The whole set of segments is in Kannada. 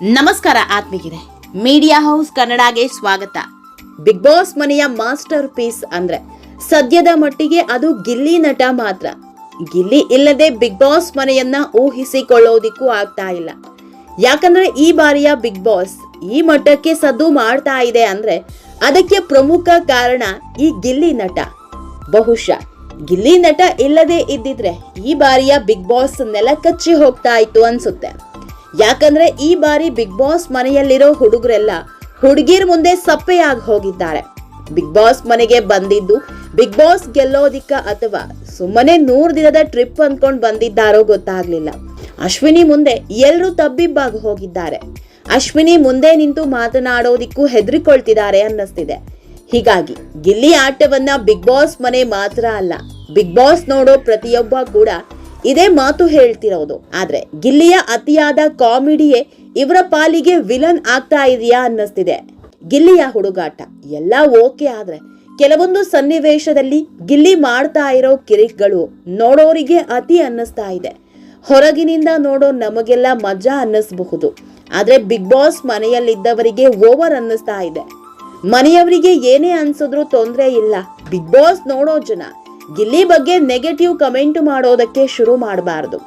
ನಮಸ್ಕಾರ ಆತ್ಮೀಗಿದೆ ಮೀಡಿಯಾ ಹೌಸ್ ಕನ್ನಡಗೆ ಸ್ವಾಗತ. ಬಿಗ್ ಬಾಸ್ ಮನೆಯ ಮಾಸ್ಟರ್ ಪೀಸ್ ಅಂದ್ರೆ ಸದ್ಯದ ಮಟ್ಟಿಗೆ ಅದು ಗಿಲ್ಲಿ ನಟ ಮಾತ್ರ. ಗಿಲ್ಲಿ ಇಲ್ಲದೆ ಬಿಗ್ ಬಾಸ್ ಮನೆಯನ್ನ ಊಹಿಸಿಕೊಳ್ಳೋದಿಕ್ಕೂ ಆಗ್ತಾ ಇಲ್ಲ. ಯಾಕಂದ್ರೆ ಈ ಬಾರಿಯ ಬಿಗ್ ಬಾಸ್ ಈ ಮಟ್ಟಕ್ಕೆ ಸದ್ದು ಮಾಡ್ತಾ ಇದೆ ಅಂದ್ರೆ ಅದಕ್ಕೆ ಪ್ರಮುಖ ಕಾರಣ ಈ ಗಿಲ್ಲಿ ನಟ. ಬಹುಶಃ ಗಿಲ್ಲಿ ನಟ ಇಲ್ಲದೆ ಇದ್ದಿದ್ರೆ ಈ ಬಾರಿಯ ಬಿಗ್ ಬಾಸ್ ನೆಲ ಕಚ್ಚಿ ಹೋಗ್ತಾ ಇತ್ತು ಅನ್ಸುತ್ತೆ. ಯಾಕಂದ್ರೆ ಈ ಬಾರಿ ಬಿಗ್ ಬಾಸ್ ಮನೆಯಲ್ಲಿರೋ ಹುಡುಗರೆಲ್ಲ ಹುಡುಗಿರ್ ಮುಂದೆ ಸಪ್ಪೆಯಾಗಿ ಹೋಗಿದ್ದಾರೆ. ಬಿಗ್ ಬಾಸ್ ಮನೆಗೆ ಬಂದಿದ್ದು ಬಿಗ್ ಬಾಸ್ ಗೆಲ್ಲೋದಿಕ್ಕ ಅಥವಾ ಸುಮ್ಮನೆ ನೂರು ದಿನದ ಟ್ರಿಪ್ ಅಂದ್ಕೊಂಡು ಬಂದಿದ್ದಾರೋ ಗೊತ್ತಾಗ್ಲಿಲ್ಲ. ಅಶ್ವಿನಿ ಮುಂದೆ ಎಲ್ಲರೂ ತಬ್ಬಿಬ್ಬಾಗಿ ಹೋಗಿದ್ದಾರೆ. ಅಶ್ವಿನಿ ಮುಂದೆ ನಿಂತು ಮಾತನಾಡೋದಿಕ್ಕೂ ಹೆದರಿಕೊಳ್ತಿದ್ದಾರೆ ಅನ್ನಿಸ್ತಿದೆ. ಹೀಗಾಗಿ ಗಿಲ್ಲಿ ಆಟವನ್ನ ಬಿಗ್ ಬಾಸ್ ಮನೆ ಮಾತ್ರ ಅಲ್ಲ, ಬಿಗ್ ಬಾಸ್ ನೋಡೋ ಪ್ರತಿಯೊಬ್ಬ ಕೂಡ ಇದೇ ಮಾತು ಹೇಳ್ತಿರೋದು. ಆದ್ರೆ ಗಿಲ್ಲಿಯ ಅತಿಯಾದ ಕಾಮಿಡಿಯೇ ಇವರ ಪಾಲಿಗೆ ವಿಲನ್ ಆಗ್ತಾ ಇದೆಯಾ ಅನ್ನಿಸ್ತಿದೆ. ಗಿಲ್ಲಿಯ ಹುಡುಗಾಟ ಎಲ್ಲ ಓಕೆ ಆದ್ರೆ ಕೆಲವೊಂದು ಸನ್ನಿವೇಶದಲ್ಲಿ ಗಿಲ್ಲಿ ಮಾಡ್ತಾ ಇರೋ ಕಿರಿಕ್ಗಳು ನೋಡೋರಿಗೆ ಅತಿ ಅನ್ನಿಸ್ತಾ ಇದೆ. ಹೊರಗಿನಿಂದ ನೋಡೋ ನಮಗೆಲ್ಲ ಮಜಾ ಅನ್ನಿಸ್ಬಹುದು. ಆದ್ರೆ ಬಿಗ್ ಬಾಸ್ ಮನೆಯಲ್ಲಿದ್ದವರಿಗೆ ಓವರ್ ಅನ್ನಿಸ್ತಾ ಇದೆ. ಮನೆಯವರಿಗೆ ಏನೇ ಅನ್ಸಿದ್ರು ತೊಂದರೆ ಇಲ್ಲ. ಬಿಗ್ ಬಾಸ್ ನೋಡೋ ಜನ ಗಿಲ್ಲಿ ಬಗ್ಗೆ ನೆಗೆಟಿವ್ ಕಮೆಂಟ್ ಮಾಡೋದಕ್ಕೆ ಶುರು ಮಾಡಬಾರದು.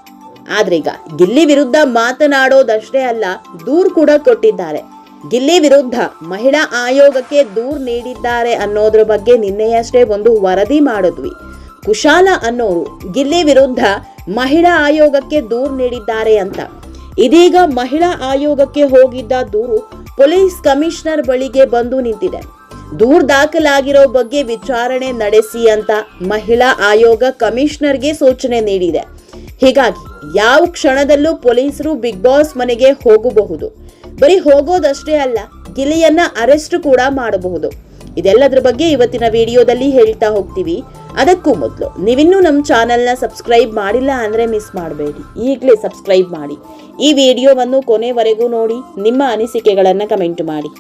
ಆದ್ರೀಗ ಗಿಲ್ಲಿ ವಿರುದ್ಧ ಮಾತನಾಡೋದಷ್ಟೇ ಅಲ್ಲ, ದೂರ್ ಕೂಡ ಕೊಟ್ಟಿದ್ದಾರೆ. ಗಿಲ್ಲಿ ವಿರುದ್ಧ ಮಹಿಳಾ ಆಯೋಗಕ್ಕೆ ದೂರ್ ನೀಡಿದ್ದಾರೆ ಅನ್ನೋದ್ರ ಬಗ್ಗೆ ನಿನ್ನೆಯಷ್ಟೇ ಒಂದು ವರದಿ ಮಾಡಿದ್ವಿ. ಕುಶಾಲ ಅನ್ನೋರು ಗಿಲ್ಲಿ ವಿರುದ್ಧ ಮಹಿಳಾ ಆಯೋಗಕ್ಕೆ ದೂರ್ ನೀಡಿದ್ದಾರೆ ಅಂತ. ಇದೀಗ ಮಹಿಳಾ ಆಯೋಗಕ್ಕೆ ಹೋಗಿದ್ದ ದೂರು ಪೊಲೀಸ್ ಕಮಿಷನರ್ ಬಳಿಗೆ ಬಂದು ನಿಂತಿದೆ. ದೂರ್ ದಾಖಲಾಗಿರೋ ಬಗ್ಗೆ ವಿಚಾರಣೆ ನಡೆಸಿ ಅಂತ ಮಹಿಳಾ ಆಯೋಗ ಕಮಿಷನರ್ಗೆ ಸೂಚನೆ ನೀಡಿದೆ. ಹೀಗಾಗಿ ಯಾವ ಕ್ಷಣದಲ್ಲೂ ಪೊಲೀಸರು ಬಿಗ್ ಬಾಸ್ ಮನೆಗೆ ಹೋಗಬಹುದು. ಬರೀ ಹೋಗೋದಷ್ಟೇ ಅಲ್ಲ, ಗಿಲಿಯನ್ನ ಅರೆಸ್ಟ್ ಕೂಡ ಮಾಡಬಹುದು. ಇದೆಲ್ಲದ್ರ ಬಗ್ಗೆ ಇವತ್ತಿನ ವಿಡಿಯೋದಲ್ಲಿ ಹೇಳ್ತಾ ಹೋಗ್ತೀವಿ. ಅದಕ್ಕೂ ಮೊದಲು, ನೀವಿನ್ನೂ ನಮ್ಮ ಚಾನೆಲ್ನ ಸಬ್ಸ್ಕ್ರೈಬ್ ಮಾಡಿಲ್ಲ ಅಂದರೆ ಮಿಸ್ ಮಾಡಬೇಡಿ. ಈಗಲೇ ಸಬ್ಸ್ಕ್ರೈಬ್ ಮಾಡಿ. ಈ ವಿಡಿಯೋವನ್ನು ಕೊನೆವರೆಗೂ ನೋಡಿ, ನಿಮ್ಮ ಅನಿಸಿಕೆಗಳನ್ನು ಕಮೆಂಟ್ ಮಾಡಿ.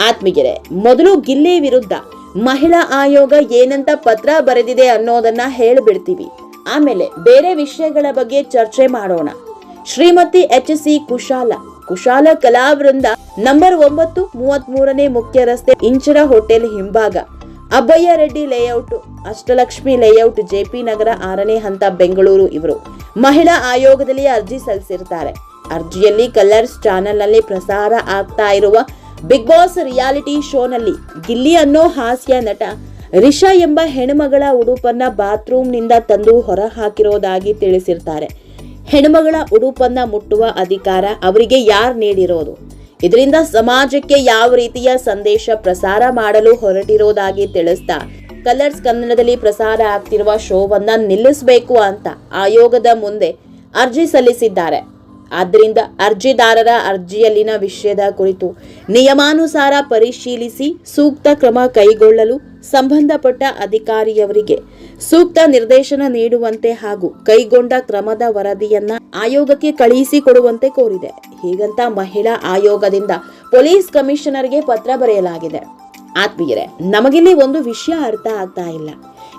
ಆತ್ಮೀಗೆರೆ ಮೊದಲು ಗಿಲ್ಲಿ ವಿರುದ್ಧ. ಮಹಿಳಾ ಆಯೋಗ ಏನಂತ ಪತ್ರ ಬರೆದಿದೆ ಅನ್ನೋದನ್ನ ಹೇಳಿಬಿಡ್ತೀವಿ. ಆಮೇಲೆ ಬೇರೆ ವಿಷಯಗಳ ಬಗ್ಗೆ ಚರ್ಚೆ ಮಾಡೋಣ. Shrimati H C Kushala. ಕುಶಾಲ ಕಲಾವೃಂದ ನಂಬರ್ ಒಂಬತ್ತು ಮೂವತ್ತ್ ಮೂರನೇ ಮುಖ್ಯ ರಸ್ತೆ ಇಂಚರ ಹೋಟೆಲ್ ಹಿಂಭಾಗ. Abbayya Reddy layout, Ashtalakshmi layout JP Nagar ಆರನೇ ಹಂತ, ಬೆಂಗಳೂರು ಇವರು. ಮಹಿಳಾ ಆಯೋಗದಲ್ಲಿ ಅರ್ಜಿ ಸಲ್ಲಿಸಿರ್ತಾರೆ. ಅರ್ಜಿಯಲ್ಲಿ ಕಲರ್ಸ್ ಚಾನೆಲ್ನಲ್ಲಿ ಪ್ರಸಾರ ಆಗ್ತಾ ಇರುವ ಬಿಗ್ ಬಾಸ್ ರಿಯಾಲಿಟಿ ಶೋನಲ್ಲಿ ಗಿಲ್ಲಿ ಅನ್ನೋ ಹಾಸ್ಯ ನಟ ರಿಷಾ ಎಂಬ ಹೆಣ್ಮಗಳ ಉಡುಪನ್ನ ಬಾತ್ರೂಮ್ನಿಂದ ತಂದು ಹೊರ ಹಾಕಿರೋದಾಗಿ ತಿಳಿಸಿರ್ತಾರೆ. ಹೆಣ್ಮಗಳ ಉಡುಪನ್ನ ಮುಟ್ಟುವ ಅಧಿಕಾರ ಅವರಿಗೆ ಯಾರು ನೀಡಿರೋದು? ಇದರಿಂದ ಸಮಾಜಕ್ಕೆ ಯಾವ ರೀತಿಯ ಸಂದೇಶ ಪ್ರಸಾರ ಮಾಡಲು ಹೊರಟಿರೋದಾಗಿ ತಿಳಿಸ್ತಾ ಕಲರ್ಸ್ ಕನ್ನಡದಲ್ಲಿ ಪ್ರಸಾರ ಆಗ್ತಿರುವ ಶೋವನ್ನ ನಿಲ್ಲಿಸಬೇಕು ಅಂತ ಆಯೋಗದ ಮುಂದೆ ಅರ್ಜಿ ಸಲ್ಲಿಸಿದ್ದಾರೆ. ಆದ್ದರಿಂದ ಅರ್ಜಿದಾರರ ಅರ್ಜಿಯಲ್ಲಿನ ವಿಷಯದ ಕುರಿತು ನಿಯಮಾನುಸಾರ ಪರಿಶೀಲಿಸಿ ಸೂಕ್ತ ಕ್ರಮ ಕೈಗೊಳ್ಳಲು ಸಂಬಂಧಪಟ್ಟ ಅಧಿಕಾರಿಯವರಿಗೆ ಸೂಕ್ತ ನಿರ್ದೇಶನ ನೀಡುವಂತೆ ಹಾಗೂ ಕೈಗೊಂಡ ಕ್ರಮದ ವರದಿಯನ್ನ ಆಯೋಗಕ್ಕೆ ಕಳುಹಿಸಿಕೊಡುವಂತೆ ಕೋರಿದೆ. ಹೀಗಂತ ಮಹಿಳಾ ಆಯೋಗದಿಂದ ಪೊಲೀಸ್ ಕಮಿಷನರ್ಗೆ ಪತ್ರ ಬರೆಯಲಾಗಿದೆ. ಆತ್ಮೀಯರೇ, ನಮಗಿಲ್ಲಿ ಒಂದು ವಿಷಯ ಅರ್ಥ ಆಗ್ತಾ ಇಲ್ಲ.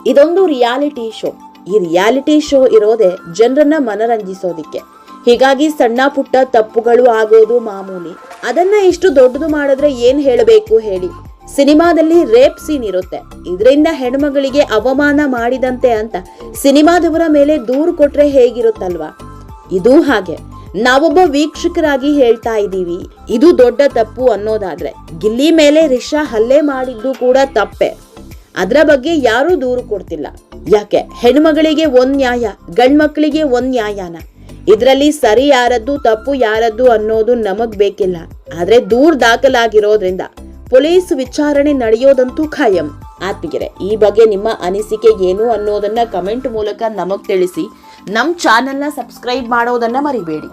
ಇದೊಂದು ರಿಯಾಲಿಟಿ ಶೋ. ಈ ರಿಯಾಲಿಟಿ ಶೋ ಇರೋದೇ ಜನರನ್ನ ಮನರಂಜಿಸೋದಿಕ್ಕೆ. ಹೀಗಾಗಿ ಸಣ್ಣ ಪುಟ್ಟ ತಪ್ಪುಗಳು ಆಗೋದು ಮಾಮೂಲಿ. ಅದನ್ನ ಇಷ್ಟು ದೊಡ್ಡದು ಮಾಡಿದ್ರೆ ಏನ್ ಹೇಳಬೇಕು ಹೇಳಿ. ಸಿನಿಮಾದಲ್ಲಿ ರೇಪ್ ಸೀನ್ ಇರುತ್ತೆ. ಇದರಿಂದ ಹೆಣ್ಮಗಳಿಗೆ ಅವಮಾನ ಮಾಡಿದಂತೆ ಅಂತ ಸಿನಿಮಾದವರ ಮೇಲೆ ದೂರು ಕೊಟ್ರೆ ಹೇಗಿರುತ್ತಲ್ವಾ? ಇದು ಹಾಗೆ. ನಾವೊಬ್ಬ ವೀಕ್ಷಕರಾಗಿ ಹೇಳ್ತಾ ಇದ್ದೀವಿ, ಇದು ದೊಡ್ಡ ತಪ್ಪು ಅನ್ನೋದಾದ್ರೆ. ಗಿಲ್ಲಿ ಮೇಲೆ ರಿಷಾ ಹಲ್ಲೆ ಮಾಡಿದ್ದು ಕೂಡ ತಪ್ಪೆ. ಅದರ ಬಗ್ಗೆ ಯಾರೂ ದೂರು ಕೊಡ್ತಿಲ್ಲ. ಯಾಕೆ? ಹೆಣ್ಮಗಳಿಗೆ ಒಂದ್ ನ್ಯಾಯ, ಗಂಡ್ಮಕ್ಳಿಗೆ ಒಂದ್ ನ್ಯಾಯನ. ಇದರಲ್ಲಿ ಸರಿ ಯಾರದ್ದು, ತಪ್ಪು ಯಾರದ್ದು ಅನ್ನೋದು ನಮಗ್ ಬೇಕಿಲ್ಲ. ಆದ್ರೆ ದೂರ್ ದಾಖಲಾಗಿರೋದ್ರಿಂದ ಪೊಲೀಸ್ ವಿಚಾರಣೆ ನಡೆಯೋದಂತೂ ಖಾಯಂ. ಆತ್ಮೀಗೆರೆ ಈ ಬಗ್ಗೆ ನಿಮ್ಮ ಅನಿಸಿಕೆ ಏನು ಅನ್ನೋದನ್ನ ಕಮೆಂಟ್ ಮೂಲಕ ನಮಗ್ ತಿಳಿಸಿ. ನಮ್ ಚಾನೆಲ್ನ ಸಬ್ಸ್ಕ್ರೈಬ್ ಮಾಡೋದನ್ನ ಮರಿಬೇಡಿ.